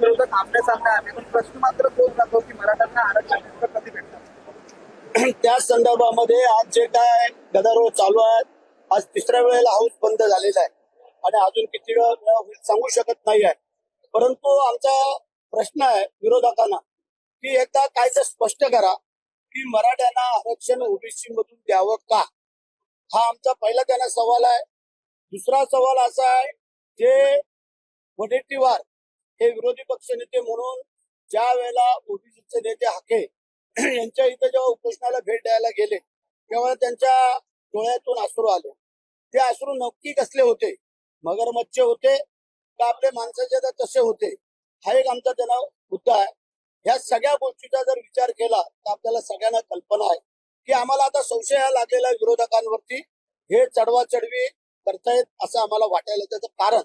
विरोधक आमने सामने आले. पण प्रश्न मात्र तोच राहतो की मराठ्यांना आरक्षण कधी भेटणार? त्या संदर्भामध्ये आज जे काय गदारोळ चालू आहे आज तिसऱ्या वेळेला हाऊस बंद झालेला आहे. आणि अजून किती वेळ होईल सांगू शकत नाही आहे. परंतु आमचा प्रश्न आहे विरोधकांना की एकदा काय तर स्पष्ट करा की मराठ्यांना आरक्षण ओबीसी मधून द्यावं का? हा आमचा पहिला त्यांना सवाल आहे. दुसरा सवाल असा आहे जे वडेट्टीवार हे विरोधी पक्ष नेते म्हणून ज्या वेळेला ओबीसीचे नेते हाके यांच्या इथं जेव्हा उपोषणाला भेट द्यायला गेले तेव्हा त्यांच्या डोळ्यातून अश्रू आले. ते अश्रू नक्की कसले होते? मगरमच्छ होते का आपले माणसाचे तर तसे होते? हा एक आमचा त्यांना मुद्दा आहे. ह्या सगळ्या गोष्टीचा जर विचार केला तर आपल्याला सगळ्यांना कल्पना आहे की आम्हाला आता संशय लागलेला विरोधकांवरती. हे चढवा चढवी करतायत असं आम्हाला वाटायला त्याचं कारण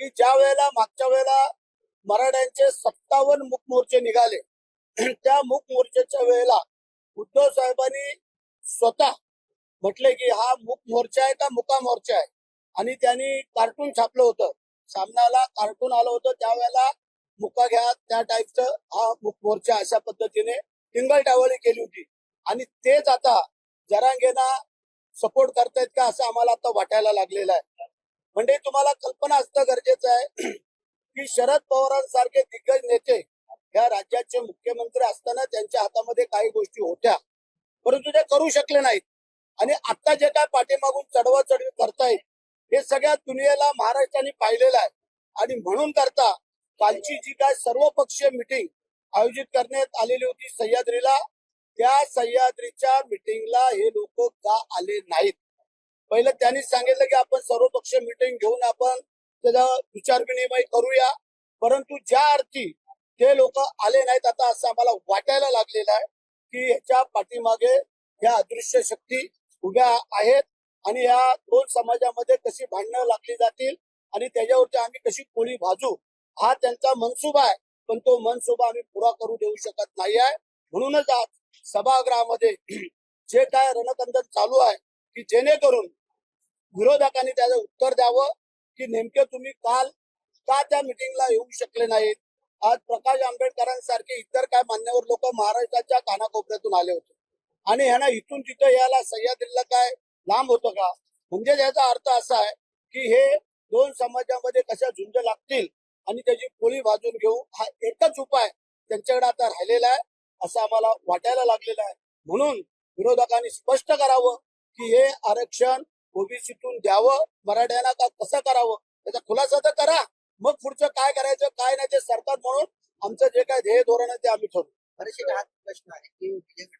की ज्या वेळेला मागच्या वेळेला मराठ्यांचे सत्तावन्न मुख मोर्चे निघाले. त्या मुख मोर्चाच्या वेळेला उद्धव साहेबांनी स्वतः म्हटले की हा मुख मोर्चा आहे का मुका मोर्चा आहे? आणि त्यांनी कार्टून छापलं होतं. सामनाला कार्टून आलं होतं. त्यावेळेला मुका घ्या त्या टाईपचं हा मुख मोर्चा अशा पद्धतीने टिंगल टावळी केली होती. आणि तेच आता जरांगेना सपोर्ट करतायत का असं आम्हाला आता वाटायला लागलेलं आहे. म्हणजे तुम्हाला कल्पना असणं गरजेचं आहे. की शरद पवारांसारखे दिग्गज नेते या राज्याचे मुख्यमंत्री असताना त्यांच्या हातामध्ये काही गोष्टी होत्या. परंतु ते करू शकले नाहीत. आणि आता जे काय पाठीमागून चढवा चढवी करतायत हे सगळ्या दुनियेला महाराष्ट्राने पाहिलेलं आहे. आणि म्हणून करता कालची जी काय सर्वपक्षीय मिटिंग आयोजित करण्यात आलेली होती सह्याद्रीला त्या सह्याद्रीच्या मिटिंगला हे लोक का आले नाहीत? पहिलं त्यांनी सांगितलं की आपण सर्वपक्षीय मिटिंग घेऊन आपण त्याचा विचार विनिमय करूया. परंतु ज्या अर्थी ते लोक आले नाहीत आता असं आम्हाला वाटायला लागलेलं आहे की ह्याच्या पाठीमागे ह्या अदृश्य शक्ती उभ्या आहेत आणि या दोन समाजामध्ये कशी भांडणं लागली जातील आणि त्याच्यावरती आम्ही कशी पोळी भाजू हा त्यांचा मनसुबा आहे. पण तो मनसुबा आम्ही पुरा करू देऊ शकत नाही आहे. म्हणूनच आज सभागृहामध्ये जे काय रणकंदन चालू आहे की जेणेकरून विरोधकांनी त्याचं उत्तर द्यावं की नेमके तुम्ही काल का त्या मिटिंगला येऊ शकले नाहीत? आज प्रकाश आंबेडकरांसारखे इतर काय मान्यवर लोक महाराष्ट्राच्या कानाकोपऱ्यातून आले होते. आणि ह्यांना इथून तिथं यायला सह्याद्रीला काय? लांब होतं का? म्हणजे याचा अर्थ असा आहे की हे दोन समाजामध्ये कशा झुंज लागतील आणि त्याची पोळी भाजून घेऊ हा एकच उपाय त्यांच्याकडे आता राहिलेला आहे असं आम्हाला वाटायला लागलेलं आहे. म्हणून विरोधकांनी स्पष्ट करावं की हे आरक्षण ओबीसीतून द्यावं मराठ्यांना का कसं करावं? त्याचा खुलासा तर करा. मग पुढचं काय करायचं काय नाही ते सरकार म्हणून आमचं जे काय ध्येय धोरण आहे ते आम्ही ठरवू. बरेचसे हा प्रश्न आहे की विजय की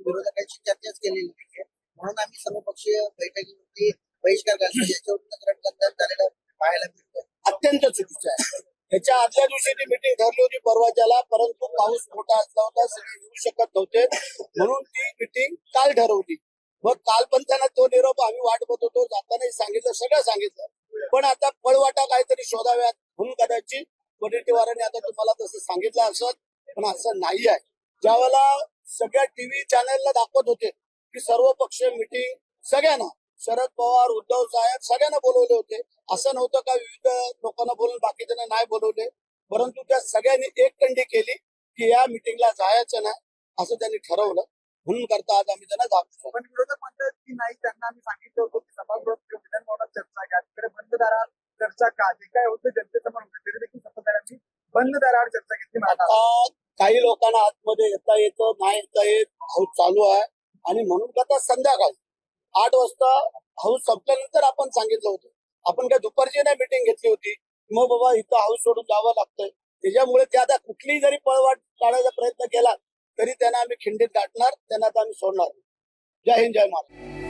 विरोधकांशी चर्चाच केलेली नाहीये म्हणून आम्ही सर्वपक्षीय बैठकीवरती बहिष्कार घालतो याच्यावर पाहायला मिळतं अत्यंत चुकीचं आहे. ह्याच्या आदल्या दिवशी ती मिटिंग ठरली होती परवाच्याला परंतु पाऊस मोठा असला होता सगळे येऊ शकत नव्हते. म्हणून ती मिटिंग काल ठरवली. मग काल पण त्यांना तो निरोप आम्ही वाट बघत होतो जातानाही सांगितलं सगळं सांगितलं. पण आता पळवाटा काहीतरी शोधाव्यात म्हणून कदाचित वडेट्टीवारांनी आता तुम्हाला तसं सांगितलं असत पण असं नाही आहे. ज्यावेळेला सगळ्या टीव्ही चॅनलला दाखवत होते की सर्व पक्ष मिटिंग सगळ्यांना शरद पवार उद्धव साहेब सगळ्यांना बोलवले होते. असं नव्हतं का विविध लोकांना बोलून बाकीच्यांना नाही बोलवले? परंतु त्या सगळ्यांनी एक कंडी केली की या मिटिंगला जायचं नाही असं त्यांनी ठरवलं. म्हणून करता आज आम्ही त्यांना जाऊ पण विरोधक म्हणतात की नाही त्यांना आम्ही सांगितलं होतं की सभागृहात विधानभवनात चर्चा घ्या तिकडे बंद दारात चर्चा का? जे काय होतं जनतेसमोर होतं. तरी देखील सत्ताधाऱ्यांनी बंद दारावर चर्चा घेतली आता काही लोकांना आतमध्ये येता येतं नाही येता येत हाऊस चालू आहे. आणि म्हणून आता संध्याकाळी आठ वाजता हाऊस संपल्यानंतर आपण सांगितलं होतं. आपण काय दुपारची नाही मिटिंग घेतली होती. मग बाबा इथं हाऊस सोडून जावं लागतंय. त्याच्यामुळे ते आता कुठलीही जरी पळवाट काढायचा प्रयत्न केला तरी त्यांना आम्ही खिंडीत गाठणार त्यांना आम्ही सोडणार. जय हिंद जय महाराष्ट्र.